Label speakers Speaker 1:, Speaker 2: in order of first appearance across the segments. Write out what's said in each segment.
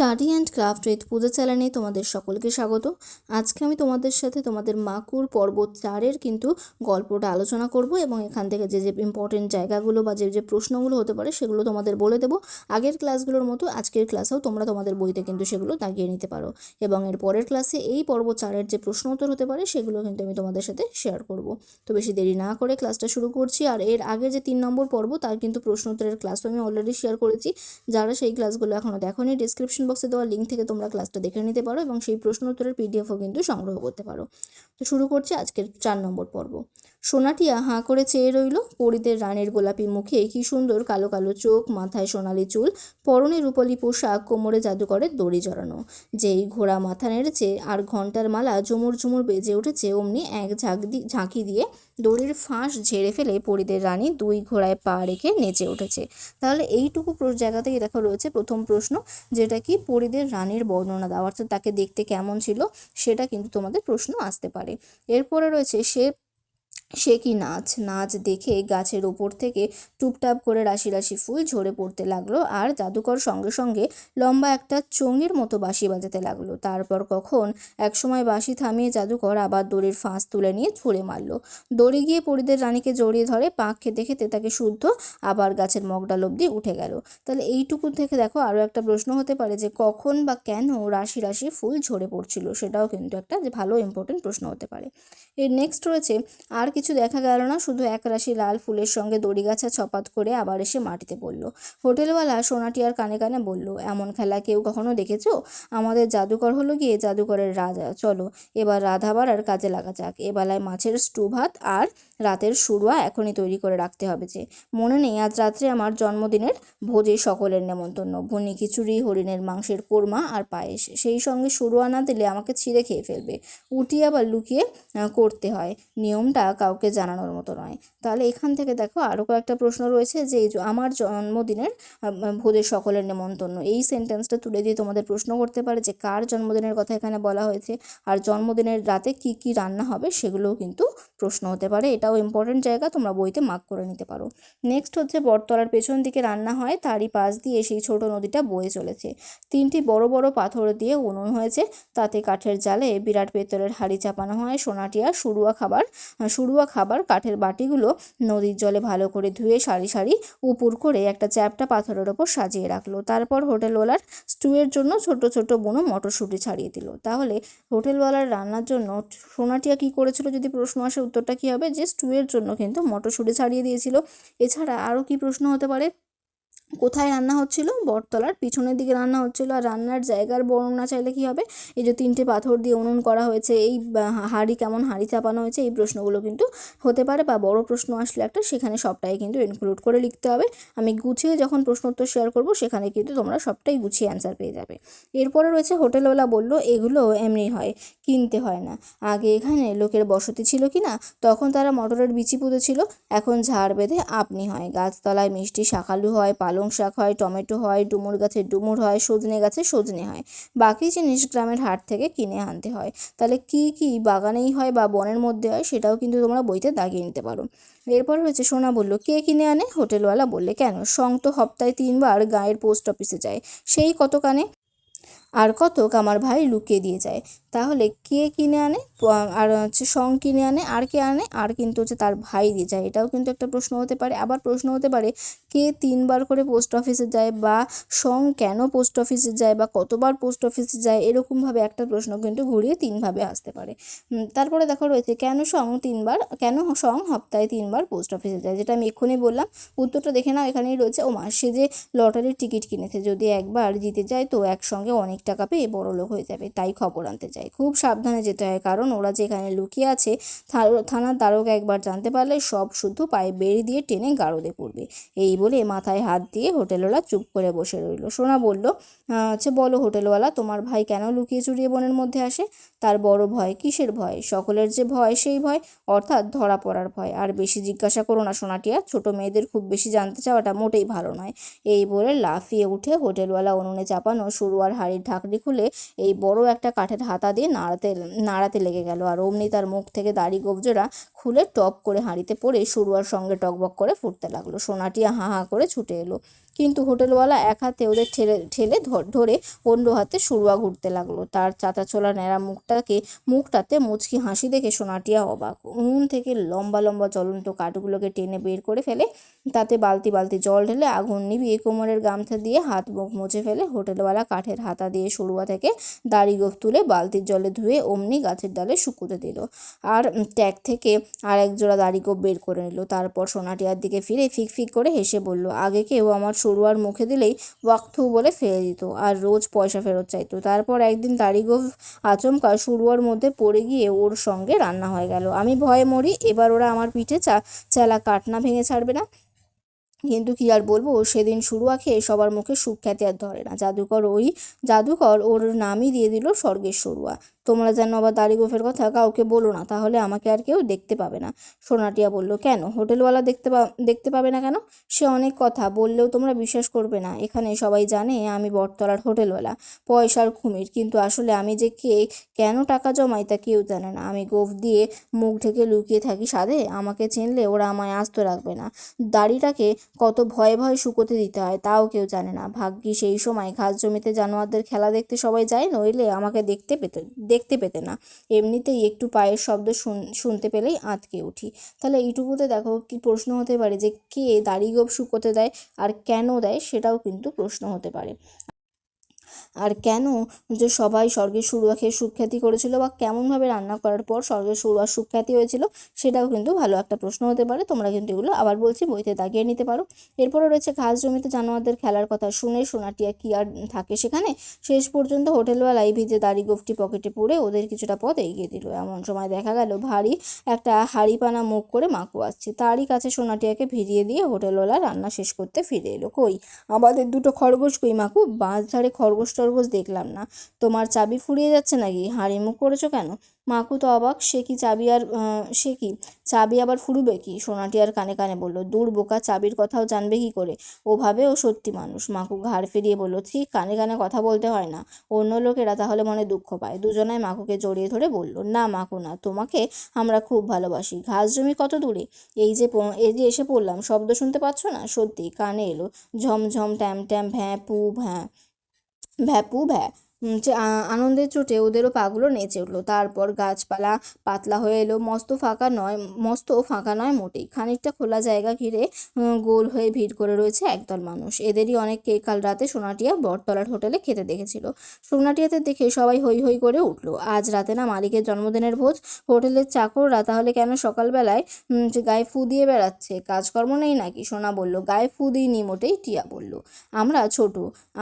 Speaker 1: Study and craft with Puja চ্যানেলে তোমাদের সকলকে স্বাগত। আজকে আমি তোমাদের সাথে তোমাদের মাকুর পর্ব চারের কিন্তু গল্পটা আলোচনা করব এবং এখান থেকে যে যে ইম্পর্টেন্ট জায়গাগুলো বা যে যে প্রশ্নগুলো হতে পারে সেগুলো তোমাদের বলে দেবো। আগের ক্লাসগুলোর মতো আজকের ক্লাসেও তোমরা তোমাদের বইতে কিন্তু সেগুলো দাগিয়ে নিতে পারো এবং এর পরের ক্লাসে এই পর্ব চারের যে প্রশ্ন উত্তর হতে পারে সেগুলো কিন্তু আমি তোমাদের সাথে শেয়ার করব। তো বেশি দেরি না করে ক্লাসটা শুরু করছি আর এর আগে যে তিন নম্বর পর্ব তার কিন্তু প্রশ্ন উত্তরের ক্লাসও আমি অলরেডি শেয়ার করেছি। যারা সেই ক্লাসগুলো এখনও দেখোনি ডিসক্রিপশন বক্সে দেওয়া লিঙ্ক থেকে তোমরা ক্লাসটা দেখে নিতে পারো এবং সেই প্রশ্ন উত্তরের পিডিএফও কিন্তু সংগ্রহ করতে পারো। তো শুরু করছি আজকের চার নম্বর পর্ব। সোনাটিয়া হাঁ করে চেয়ে রইল, পরিদের রানের গোলাপি মুখে কি সুন্দর কালো কালো চোখ, মাথায় সোনালি চুল, পরনে রূপলি পোশাক, কোমরে জাদুকরের দড়ি জড়ানো। যেই ঘোড়া মাথা নেড়েছে আর ঘণ্টার মালা ঝুমুর ঝুমুর বেজে উঠেছে, অমনি এক ঝাঁক দি- ঝাঁকি দিয়ে দড়ির ফাঁস ঝেড়ে ফেলে পরিদের রানী দুই ঘোড়ায় পা রেখে নেচে উঠেছে। তাহলে এইটুকু জায়গা থেকে দেখা রয়েছে প্রথম প্রশ্ন, যেটা কি পরিদের রানীর বর্ণনা দেওয়া? অর্থাৎ তাকে দেখতে কেমন ছিল? সেটা কিন্তু তোমাদের প্রশ্ন আসতে পারে। এরপরে রয়েছে, সে সে কি নাচ? নাচ দেখে গাছের ওপর থেকে টুপটাপ করে রাশি রাশি ফুল ঝরে পড়তে লাগল আর জাদুকর সঙ্গে সঙ্গে লম্বা একটা চোঙের মতো বাঁশি বাজাতে লাগল। তারপর কখন একসময় বাঁশি থামিয়ে জাদুকর আবার দড়ির ফাঁস তুলে নিয়ে ছুঁড়ে মারলো। দড়ি গিয়ে পরিদের রানীকে জড়িয়ে ধরে পাক খেতে খেতে তাকে শুদ্ধ আবার গাছের মগডাল অব্দি উঠে গেল। তাহলে এইটুকু থেকে দেখো, আরও একটা প্রশ্ন হতে পারে যে কখন বা কেন রাশি রাশি ফুল ঝরে পড়ছিল? সেটাও কিন্তু একটা যে ভালো ইম্পর্টেন্ট প্রশ্ন হতে পারে। এর নেক্সট রয়েছে, আর কিছু দেখা গেল না, শুধু এক রাশি লাল ফুলের সঙ্গে দড়িগাছা ছপাত করে আবার এসে মাটিতে পড়ল। হোটেলওয়ালা সোনাটিয়ার কানে কানে বলল, এমন খেলা কেউ কখনো দেখেছ? আমাদের জাদুকর হলো গিয়ে জাদুকরের রাজা। চলো, এবার রাধাবার আর কাজে লাগা যাক। এবেলায় মাছের স্টু ভাত আর রাতের শুরুয়া এখনই তৈরি করে রাখতে হবে যে, মনে নেই আজ রাত্রে আমার জন্মদিনের ভোজে সকলের নেমন্তন্ন। ভুনি খিচুড়ি, হরিণের মাংসের কোরমা আর পায়েস, সেই সঙ্গে শুরুয়া না দিলে আমাকে ছিঁড়ে খেয়ে ফেলবে। উটি আবার লুকিয়ে করতে হয়। নিয়মটা কাউকে জানানোর মতো নয়। তাহলে এখান থেকে দেখো আরও কয়েকটা প্রশ্ন রয়েছে যে আমার জন্মদিনের ভোজে সকলের নেমন্তন্ন, এই সেন্টেন্সটা তুলে দিয়ে তোমাদের প্রশ্ন করতে পারে যে, কার জন্মদিনের কথা এখানে বলা হয়েছে? আর জন্মদিনের রাতে কি কি রান্না হবে? সেগুলোও কিন্তু প্রশ্ন হতে পারে। এটাও ইম্পর্টেন্ট জায়গা, তোমরা বইতে মার্ক করে নিতে পারো। নেক্সট হচ্ছে বটতলার পেছন দিকে রান্না হয়, তারই পাশ দিয়ে সেই ছোট নদীটা বয়ে চলেছে। তিনটি বড় বড় পাথর দিয়ে উনুন হয়েছে, তাতে কাঠের জালে বিরাট পেতলের হাড়ি চাপানো হয়, সোনাটিয়া শুরুয়া খাবার। শুরুয়া খাবার কাঠের বাটিগুলো নদীর জলে ভালো করে ধুয়ে সারি সারি উপুর করে একটা চ্যাপটা পাথরের ওপর সাজিয়ে রাখল। তারপর হোটেলওয়ালার স্টুয়ের জন্য ছোট ছোট বুনো মটরশুঁটি ছাড়িয়ে দিল। তাহলে হোটেলওয়ালার রান্নার জন্য সোনাটিয়া কী করেছিল, যদি প্রশ্ন আসে উত্তরটা কী হবে? যে স্টুয়ের জন্য কিন্তু মটরশুঁটি ছাড়িয়ে দিয়েছিল। এছাড়া আরও কী প্রশ্ন হতে পারে? কোথায় রান্না হচ্ছিল? বটতলার পিছনের দিকে রান্না হচ্ছিল আর রান্নার জায়গার বর্ণনা চাইলে কী হবে? এই যে তিনটে পাথর দিয়ে উনুন করা হয়েছে, এই হাঁড়ি কেমন হাঁড়ি চাপানো হয়েছে, এই প্রশ্নগুলো কিন্তু হতে পারে বা বড় প্রশ্ন আসলে একটা, সেখানে সবটাই কিন্তু ইনক্লুড করে লিখতে হবে। আমি গুছিয়ে যখন প্রশ্ন উত্তর শেয়ার করব, সেখানে কিন্তু তোমরা সবটাই গুছিয়ে অ্যান্সার পেয়ে যাবে। এরপরে রয়েছে, হোটেলওয়ালা বলল, এগুলো এমনি হয়, কিনতে হয় না। আগে এখানে লোকের বসতি ছিল কি না, তখন তারা মটরের বিচি পুঁতেছিল। এখন ঝাড় বেঁধে আপনি হয়। গাছতলায় মিষ্টি শাকালু হয় পালং শাক হয়, টমেটো হয়, ডুমুর গাছে ডুমুর হয়, সজনে গাছে সজনে হয়। বাকি জিনিস গ্রামের হাট থেকে কিনে আনতে হয়। তাহলে কি কি বাগানেই হয় বা বনের মধ্যে হয় সেটাও কিন্তু তোমরা বইতে দাগিয়ে নিতে পারো। এরপর হচ্ছে সোনা বলল, কে কিনে আনে? হোটেলওয়ালা বললে, কেন? সং তো হপ্তায় তিনবার গায়ের পোস্ট অফিসে যায়। সেই কত কানে? আর কতক আমার ভাই লুকিয়ে দিয়ে যায়। তাহলে কে কিনে আনে? আর হচ্ছে সং কিনে আনে, আর কে আনে? আর কিন্তু হচ্ছে তার ভাই দিয়ে যায়। এটাও কিন্তু একটা প্রশ্ন হতে পারে। আবার প্রশ্ন হতে পারে, কে তিনবার করে পোস্ট অফিসে যায় বা সং কেন পোস্ট অফিসে যায় বা কতবার পোস্ট অফিসে যায়, এরকমভাবে একটা প্রশ্ন কিন্তু ঘুরিয়ে তিনভাবে আসতে পারে। তারপরে দেখো রয়েছে, কেন সং তিনবার, কেন সং সপ্তাহে তিনবার পোস্ট অফিসে যায়? যেটা আমি এক্ষুনি বললাম, উত্তরটা দেখে নাও। এখানেই রয়েছে ও মা সে যে লটারির টিকিট কিনেছে, যদি একবার জিতে যায় তো একসঙ্গে অনেক টাকা পেয়ে বড় লোক হয়ে যাবে, তাই খবর আনতে যায় খুব সাবধানে যেতে হয়, কারণ ওরা যেখানে লুকিয়ে আছে থানার দ্বারকা একবার জানতে পারলে সব শুধু পায়ে বেড়ি দিয়ে টেনে গারদে পড়বে। এই বলে মাথায় হাত দিয়ে হোটেলওয়ালা চুপ করে বসে রইল। সোনা বলল আচ্ছা বলো হোটেলওয়ালা, তোমার ভাই কেন লুকিয়ে চুরিয়ে বনের মধ্যে আসে? তার বড় ভয়, কিসের ভয়? সকলের যে ভয়, সেই ভয়, অর্থাৎ ধরা পড়ার ভয়। আর বেশি জিজ্ঞাসা করো না, সোনাটিয়া, ছোট মেয়েদের খুব বেশি জানতে চাওয়াটা মোটেই ভালো নয়। এই বলে লাফিয়ে উঠে হোটেলওয়ালা উনুনে চাপানো শুরু আর হাড়ির ঢাকনি খুলে এই বড় একটা কাঠের হাতা দিয়ে নাড়াতে নাড়াতে লেগে গেল। আর অমনি তার মুখ থেকে দাড়ি গোবজোড়া খুলে টপ করে হাঁড়িতে পড়ে সরুয়ার সঙ্গে টকবক করে ফুটতে লাগল। সোনাটিয়া হা হা করে ছুটে এলো। কিন্তু হোটেলওয়ালা এক হাতে ওদের ঠেলে ঠেলে ধর- অন্য হাতে শুরুয়া ঘুরতে লাগল। তার চাতা ছোলা ন্যাড়া মুখটাকে, মুখটাতে মুচকি হাসি দেখে সোনাটিয়া অবাক। উনুন থেকে লম্বা লম্বা জ্বলন্ত কাঠগুলোকে টেনে বের করে ফেলে, তাতে বালতি বালতি জল ঢেলে আগুন নিবিয়ে কোমরের গামছা দিয়ে হাত মুখ মুছে ফেলে হোটেলওয়ালা কাঠের হাতা দিয়ে সরুয়া থেকে দাড়ি গোফ তুলে বালতির জলে ধুয়ে অমনি গাছের ডালে শুকুতে দিল। আর ট্যাগ থেকে আর জোড়া দাড়ি গোফ বের করে নিল। তারপর সোনাটিয়ার দিকে ফিরে ফিক ফিক করে হেসে বলল, আগে কেউ আমার সরুয়ার মুখে দিলেই ওয়াক্থু বলে ফেলে দিত আর রোজ পয়সা ফেরত চাইতো। তারপর একদিন দাড়ি আচমকা শুরুয়ার মধ্যে পড়ে গিয়ে ওর সঙ্গে রান্না হয়ে গেল। আমি ভয়ে মরি, এবার ওরা আমার পিঠে চা, চেলা কাটনা ভেঙে ছাড়বে না? কিন্তু কি আর বলব, সেদিন শুরুয়া খেয়ে সবার মুখে সুখ্যাতি আর ধরে না। জাদুকর ওই জাদুকর ওর নামই দিয়ে দিল স্বর্গের সরুয়া। তোমরা যেন আবার দাড়ি গোফের কথা কাউকে বলো না, তাহলে আমাকে আর কেউ দেখতে পাবে না। সোনাটিয়া বলল, কেন? হোটেলওয়ালা দেখতে পা, দেখতে পাবে না কেন? সে অনেক কথা, বললেও তোমরা বিশ্বাস করবে না। এখানে সবাই জানে আমি বটতলার হোটেলওয়ালা, পয়সার কুমির। কিন্তু আসলে আমি যে কে, কেন টাকা জমাই তা কেউ জানে না। আমি গোফ দিয়ে মুখ ঢেকে লুকিয়ে থাকি সাধে, আমাকে চিনলে ওরা আমায় আস্ত রাখবে না। দাড়িটাকে কত ভয়ে ভয়ে শুকোতে দিতে হয়, তাও কেউ জানে না। ভাগ্যি সেই সময় ঘাস জমিতে জানোয়ারদের খেলা দেখতে সবাই যায়, নইলে আমাকে দেখতে পেতে দেখতে পেতে না। এমনিতেই একটু পায়ের শব্দ শুন- শুনতে পেলেই আঁতকে উঠি। তাহলে এইটুকুতে দেখো কি প্রশ্ন হতে পারে যে কে দাড়ি গোপ শুকোতে দেয় আর কেন দেয় সেটাও কিন্তু প্রশ্ন হতে পারে। আর কেন যে সবাই স্বর্গের সুরুয়া খেয়ে সুখ্যাতি করেছিল বা কেমনভাবে রান্না করার পর স্বর্গের সুরুয়া সুখ্যাতি হয়েছিল, সেটাও কিন্তু ভালো একটা প্রশ্ন হতে পারে। তোমরা কিন্তু এগুলো আবার বলছি বইতে দাগিয়ে নিতে পারো। এরপরে রয়েছে ঘাস জমিতে জানোয়ারদের খেলার কথা শুনে সোনাটিয়া কি আর থাকে সেখানে? শেষ পর্যন্ত হোটেলওয়ালাই ভিজে দাড়ি গোফটি পকেটে পুরে ওদের কিছুটা পথ এগিয়ে দিল। এমন সময় দেখা গেল ভারী একটা হাড়িপানা মুখ করে মাকু আসছে। তারই কাছে সোনাটিয়াকে ভিড়িয়ে দিয়ে হোটেলওয়ালা রান্না শেষ করতে ফিরে এলো। কই? আমাদের দুটো খরগোশ কই মাকু? বাঁশ ধারে খরগোশ টরগোশ দেখলাম না। তোমার চাবি ফুরিয়ে যাচ্ছে নাকি? হাঁড়ি মুখ করেছ কেন? মাকু তো অবাক, সে কি চাবি আর সে কি? চাবি আবার ফুরুবে কি? সোনাটি আর কানে কানে বলল, দূর বোকা, চাবির কথাও জানবে কি করে? ওভাবে ও সত্যি মানুষ। মাকু ঘাড় ফিরিয়ে বলল, ঠিক, কানে কানে কথা বলতে হয় না। অন্য লোকেরা তাহলে মনে দুঃখ পায়। দুজনায় মাকুকে জড়িয়ে ধরে বলল, না মাকু না, তোমাকে আমরা খুব ভালোবাসি। ঘাস জমি কত দূরে? এই যে এই যে এসে পড়লাম, শব্দ শুনতে পাচ্ছ না? সত্যি, কানে এলো। ঝমঝম, ট্যাম ট্যাম, ভ্যাঁ, পু, ভ্যাঁ। ভ্যাপু ভ্যা আনন্দের চোটে ওদেরও পাগুলো নেচে উঠল। তারপর গাছপালা পাতলা হয়ে এলো। মস্ত ফাঁকা নয়, মস্ত ফাঁকা নয়, মোটেই। খানিকটা খোলা জায়গা ঘিরে গোল হয়ে ভিড় করে রয়েছে একদল মানুষ। এদেরই অনেককে কাল রাতে সোনাটিয়া বটতলার হোটেলে খেতে দেখেছিল। সোনাটিয়াতে দেখে সবাই হই হই করে উঠল। আজ রাতে না মালিকের জন্মদিনের ভোজ। হোটেলের চাকররা তাহলে কেন সকালবেলায় গায়ে ফু দিয়ে বেড়াচ্ছে? কাজকর্ম নেই নাকি? সোনা বলল, গায়ে ফু দিইনি মোটেই। টিয়া বলল, আমরা ছোট,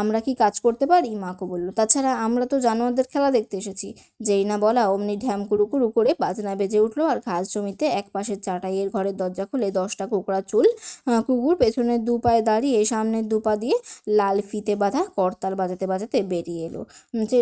Speaker 1: আমরা কি কাজ করতে পারি? মাকো বলল, তাছাড়া আমরা তো জানোয়ারদের খেলা দেখতে এসেছি। যেই না বলা অমনি ঢ্যাম কুড়ু করে বাজনা বেজে উঠল আর ঘাস জমিতে এক পাশের চাটাইয়ের ঘরের দরজা খুলে দশটা কোকড়া চুল কুকুর পেছনের দু পায়ে দাঁড়িয়ে সামনের দু পা দিয়ে লাল ফিতে বাঁধা করতাল বাজাতে বাজাতে বেরিয়ে এলো। যে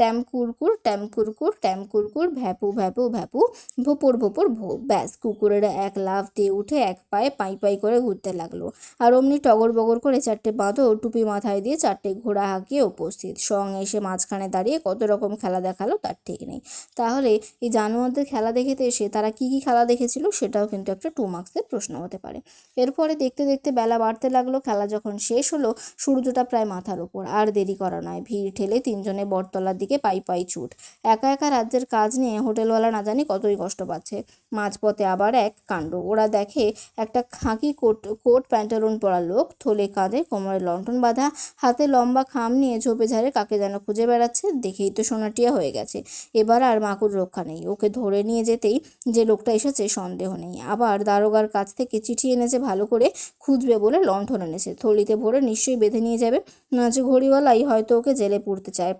Speaker 1: ট্যাম কুরকুর ট্যাম কুরকুর ট্যাম কুরকুর ভ্যাপু ভ্যাপু ভ্যাপু, ভোপর ভোপর ভো ব্যাস কুকুরেরা এক লাফ দিয়ে উঠে এক পায়ে পাই পাই করে ঘুরতে লাগল। আর অমনি টগর বগর করে চারটে বাঁধো টুপি মাথায় দিয়ে চারটে ঘোড়া হাঁকিয়ে উপস্থিত। সং এসে মাঝখানে দাঁড়িয়ে কত রকম খেলা দেখাল তার ঠিক নেই। তাহলে এই জানোয়ারদের খেলা দেখেতে এসে তারা কি কি খেলা দেখেছিল সেটাও কিন্তু একটা টু মার্কসের প্রশ্ন হতে পারে। এরপরে দেখতে দেখতে বেলা বাড়তে লাগল, খেলা যখন শেষ হলো, সূর্যটা প্রায় মাথার ওপর আর দেরি করা নয়, ভিড় ঠেলে তিনজনে বটতলার দিকে পাই পাই ছুট। একা একা রাজ্যের কাজ নিয়ে হোটেলওয়ালা না জানি কতই কষ্ট পাচ্ছে। মাঝপথে আবার এক কাণ্ড, ওরা দেখে একটা খাঁকি কোট কোট প্যান্টালুন পরা লোক, থলে কাঁধে কোমরে লন্ঠন বাঁধা, হাতে লম্বা খাম নিয়ে ঝোপে ঝাড়ে কাকে যেন খুঁজে বেড়াচ্ছে, দেখেই তো সোনাটিয়া হয়ে গেছে। এবার আর মাকুর রক্ষা নেই। ওকে ধরে নিয়ে যেতেই যে লোকটা এসেছে, সন্দেহ নেই। আবার দারোগার কাছ থেকে চিঠি এনেছে ভালো করে, খুঁজবে বলে লণ্ঠন এনেছে। থলিতে ভরে নিশ্চয়ই বেঁধে নিয়ে যাবে। নাচ ঘড়িওয়ালাই হয়তো ওকে জেলে পুরতে চায়।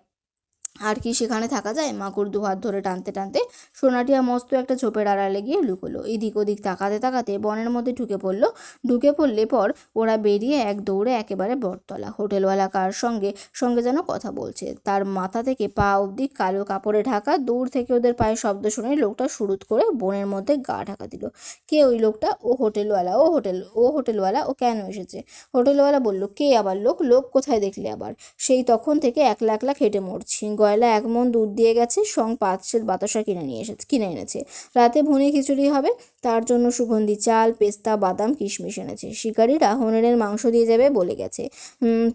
Speaker 1: আর কি সেখানে থাকা যায়? মাকুর দু হাত ধরে টানতে টানতে সোনাটিয়া মস্ত একটা ঝোপের আড়ালে গিয়ে লুকোলো। এদিক ওদিক তাকাতে তাকাতে বনের মধ্যে ঢুকে পড়ল। ঢুকে পড়লে পর ওরা বেরিয়ে এক দৌড়ে একেবারে বটতলা। হোটেলওয়ালা কার সঙ্গে সঙ্গে যেন কথা বলছে। তার মাথা থেকে পা অবধি কালো কাপড়ে ঢাকা দূর থেকে ওদের পায়ে শব্দ শুনে লোকটা শুরুত করে বনের মধ্যে গা ঢাকা দিল। কে ওই লোকটা? ও হোটেলওয়ালা, ও হোটেল, ও হোটেলওয়ালা, ও কেন এসেছে? হোটেলওয়ালা বলল, কে আবার লোক? লোক কোথায় দেখলে আবার? সেই তখন থেকে একলা একলা খেটে মরছি। গয়লা এক মন দুধ দিয়ে গেছে, সং পাঁচ বাতাসা কিনে নিয়ে এসেছে, কিনে এনেছে। রাতে ভুনি খিচুড়ি হবে, তার জন্য সুগন্ধি চাল, পেস্তা, বাদাম, কিশমিশ এনেছে। শিকারীরা হরিণের মাংস দিয়ে যাবে বলে গেছে।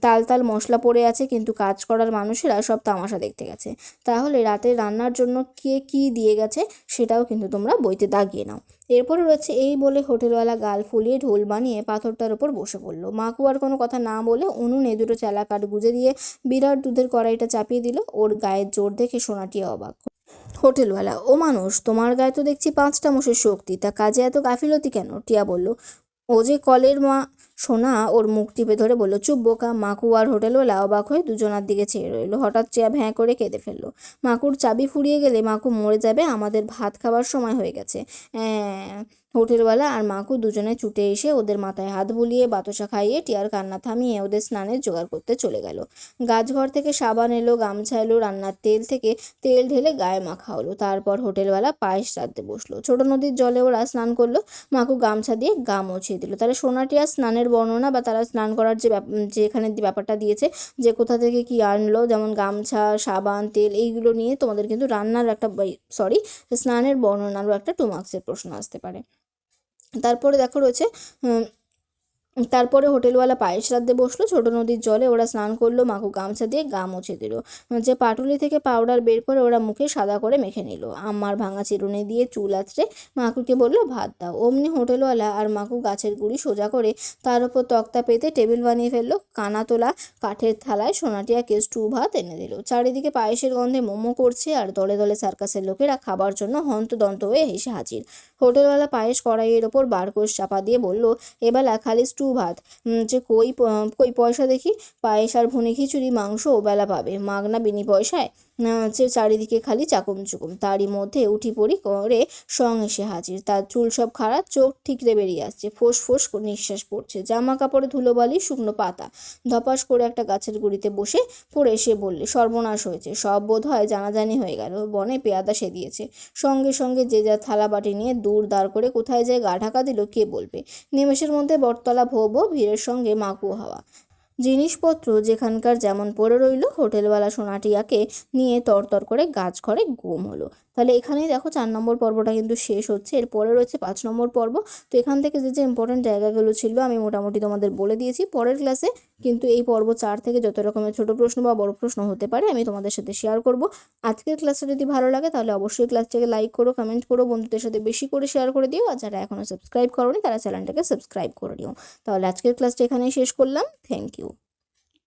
Speaker 1: তাল তাল মশলা পড়ে আছে, কিন্তু কাজ করার মানুষেরা সব তামাশা দেখতে গেছে। তাহলে রাতে রান্নার জন্য কে কি দিয়ে গেছে, সেটাও কিন্তু তোমরা বইতে দাগিয়ে নাও। এরপরে রয়েছে এই বলে হোটেলওয়ালা গাল ফুলিয়ে ঢোল বানিয়ে পাথরটার ওপর বসে পড়ল। মাকু আর কোনো কথা না বলে উনুনে দুটো চালা কাঠ গুঁজে দিয়ে বিরাট দুধের কড়াইটা চাপিয়ে দিল। ওর গায়ের জোর দেখে সোনাটি অবাক। হোটেলওয়ালা, ও মানুষ, তোমার গায়ে তো দেখছি পাঁচটা মোষের শক্তি, তা কাজে এত গাফিলতি কেন? টিয়া বলল, ও যে কলের মা সোনা ওর মুখ টিপে ধরে বলল, চুপ বোকা, মাকু আর হোটেলওয়ালা অবাক হয়ে দুজনার দিকে চেয়ে রইল। হঠাৎ চেয়া ভ্যাঁ করে কেঁদে ফেলল। মাকুর চাবি ফুরিয়ে গেলে মাকু মরে যাবে, আমাদের ভাত খাবার সময় হয়ে গেছে। হোটেলওয়ালা আর মাকু দুজনে ছুটে এসে ওদের মাথায় হাত বুলিয়ে বাতাসা খাইয়ে টিয়ার কান্না থামিয়ে ওদের স্নানের জোগাড় করতে চলে গেল। গাছঘর থেকে সাবান এলো, গামছা এলো, রান্নার তেল থেকে তেল ঢেলে গায়ে মাখা হলো। তারপর হোটেলওয়ালা পায়েস রাঁধতে বসল। ছোট নদীর জলে ওরা স্নান করল। মাকু গামছা দিয়ে গা মুছিয়ে দিল। তাহলে সোনাটিয়া স্নানের বর্ণনা বা তারা স্নান করার যে ব্যাপ- যে এখানে ব্যাপারটা দিয়েছে যে কোথা থেকে কি আনলো, যেমন গামছা, সাবান, তেল, এইগুলো নিয়ে তোমাদের কিন্তু রান্নার একটা সরি স্নানের বর্ণনারও একটা টু মার্কসের প্রশ্ন আসতে পারে। তারপরে দেখো রয়েছে তারপরে হোটেলওয়ালা পায়েস রাঁধতে বসল, ছোট নদীর জলে ওরা স্নান করল মাকু গামছা দিয়ে গা মুছে দিল। যে পাটুলি থেকে পাউডার বের করে ওরা মুখে সাদা করে মেখে নিল। আমার ভাঙা চিরুনি দিয়ে চুল আঁচড়ে মাকুকে বলল, ভাত দাও। অমনি হোটেলওয়ালা আর মাকু গাছের গুড়ি সোজা করে তার উপর তক্তা পেতে টেবিল বানিয়ে ফেলল, কানা তোলা কাঠের থালায় সোনাটিয়াকে স্টু ভাত এনে দিল। চারিদিকে পায়েসের গন্ধে মোমো করছে আর দলে দলে সার্কাসের লোকেরা খাবার জন্য হন্তদন্ত হয়ে হেসে হাজির। হোটেলওয়ালা পায়েস কড়াইয়ের ওপর বারকোষ চাপা দিয়ে বলল, এবেলা খালি স্টু ভাত। যে কই কই পয়সা দেখি? পায়েস আর ভুনি খিচুড়ি, মাংস ওবেলা পাবে। মাগনা বিনি পয়সায়। হচ্ছে চারিদিকে খালি চাকুম চুকুম। তারই মধ্যে উঠি পড়ি করে সং এসে হাজির। তার চুল সব খারাপ চোখ ঠিকরে বেরিয়ে আসছে। ফোঁস ফোঁস নিঃশ্বাস পড়ছে। জামা কাপড়ে ধুলোবালি, শুকনো পাতা। ধপাস করে একটা গাছের গুড়িতে বসে পড়ে সে বললে, সর্বনাশ হয়েছে। সব বোধ হয় জানাজানি হয়ে গেল। বনে পেয়াদা সে দিয়েছে সঙ্গে সঙ্গে যে যা থালা বাটি নিয়ে দূর দাঁড় করে কোথায় যায় গা ঢাকা দিল, কে বলবে? নিমেষের মধ্যে বটতলা ভোব, ভিড়ের সঙ্গে মাকু হাওয়া। জিনিসপত্র যেখানকার যেমন পড়ে রইল হোটেলওয়ালা সোনাটিয়াকে নিয়ে তরতর করে গাছ ঘরে গুম হলো। তাহলে এখানেই দেখো চার নম্বর পর্বটা কিন্তু শেষ হচ্ছে। এরপরে রয়েছে পাঁচ নম্বর পর্ব। তো এখান থেকে যে যে ইম্পর্টেন্ট জায়গাগুলো ছিল, আমি মোটামুটি তোমাদের বলে দিয়েছি। পরের ক্লাসে কিন্তু এই পর্ব চার থেকে যত রকমের ছোট প্রশ্ন বা বড় প্রশ্ন হতে পারে, আমি তোমাদের সাথে শেয়ার করব। আজকের ক্লাসটা যদি ভালো লাগে, তাহলে অবশ্যই ক্লাসটাকে লাইক করো কমেন্ট করো, বন্ধুদের সাথে বেশি করে শেয়ার করে দিও। আর যারা এখনও সাবস্ক্রাইব করোনি, তারা চ্যানেলটাকে সাবস্ক্রাইব করে নিও। তাহলে আজকের ক্লাসটা এখানেই শেষ করলাম। Thank you